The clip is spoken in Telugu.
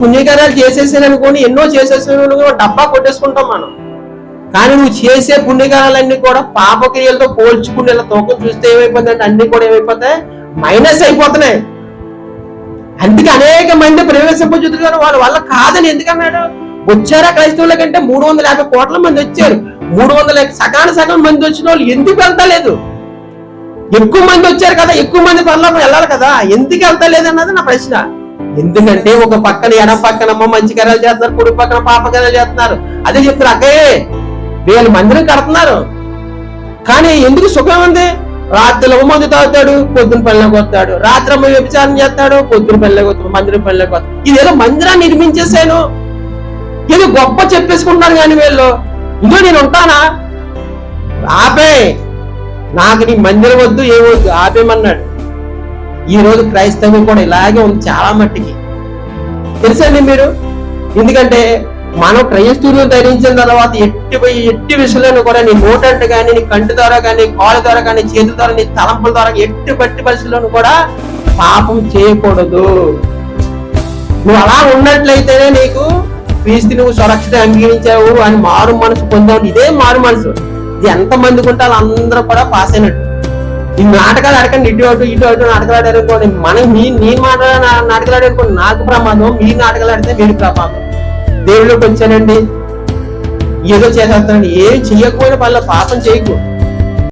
పుణ్యకార్యాలు చేసేసాను అనుకోని ఎన్నో చేసేసాను డబ్బా కొట్టేసుకుంటాం మనం. కానీ నువ్వు చేసే పుణ్యకార్యాలన్నీ కూడా పాపక్రియలతో పోల్చుకుని ఇలా తూకం చూస్తే ఏమైపోతుందంటే అన్ని కూడా ఏమైపోతాయి? మైనస్ అయిపోతున్నాయి. అందుకే అనేక మంది ప్రవేశింపజుతులు వాళ్ళ వల్ల కాదని ఎందుకన్నాడు వచ్చారా క్రైస్తవుల కంటే మూడు వందల యాభై కోట్ల మంది వచ్చారు. మూడు వందల సగాన సగం మంది వచ్చిన వాళ్ళు ఎందుకు వెళ్తలేదు? ఎక్కువ మంది వచ్చారు కదా ఎక్కువ మంది పనులకు వెళ్ళాలి కదా. ఎందుకు వెళ్తలేదు అన్నది నా ప్రశ్న. ఎందుకంటే ఒక పక్కన ఎడ పక్కన అమ్మ మంచి కార్యాలు చేస్తున్నారు కుడి పక్కన పాప కార్యాలు చేస్తున్నారు. అదే చెప్తారు అక్కే వీళ్ళు మందిరం కడుతున్నారు. కానీ ఎందుకు సుఖం ఉంది? రాత్రిలో మందు తాగుతాడు పొద్దున పల్లెకి వస్తాడు. రాత్రి అమ్మ వ్యభిచారం చేస్తాడు పొద్దున పల్లెకి వస్తాడు మందిరం పల్లెకి వస్తాడు. ఇదేదో మందిరాన్ని నిర్మించేసాను ఇది గొప్ప చెప్పేసుకుంటున్నాను కానీ వీళ్ళు. ఇదో నేను ఉంటానా? ఆపే. నాకు నీ మందిరం వద్దు ఏమొద్దు వద్దు ఆపేమన్నాడు ఈ రోజు క్రైస్తవం కూడా ఇలాగే ఉంది చాలా మట్టికి. తెలుసండి మీరు? ఎందుకంటే మనం క్రైస్తవులు ధరించిన తర్వాత ఎట్టి పోయి ఎట్టి విషయంలో కూడా నీ నోటంట కానీ నీ కంటి ద్వారా కానీ కాళ్ళ ద్వారా కానీ చేతుల ద్వారా నీ తలంపుల ద్వారా ఎట్టి పట్టి పరిస్థితులను కూడా పాపం చేయకూడదు. నువ్వు అలా ఉన్నట్లయితేనే నీకు క్రీస్తు నువ్వు సురక్షిత అంగీకరించావు అని మారు మనసు పొందావు. ఇదే మారు మనసు. ఇది ఎంత మంది ఉంటే అందరూ కూడా పాస్ అయినట్టు. ఈ నాటకాలు ఆడకండి ఇటు అటు ఇటు అటు నాటకాలు ఆడారనుకోండి మనం మీ నేను మాట నాటకాలు ఆడారనుకోండి నాకు ప్రమాదం మీరు నాటకాలు ఆడితే మీరు ప్రమాదం. దేవుడిలోకి వచ్చానండి. ఏదో చేసేస్తానండి ఏం చెయ్యకపోయినా వాళ్ళ పాపం చేయకు.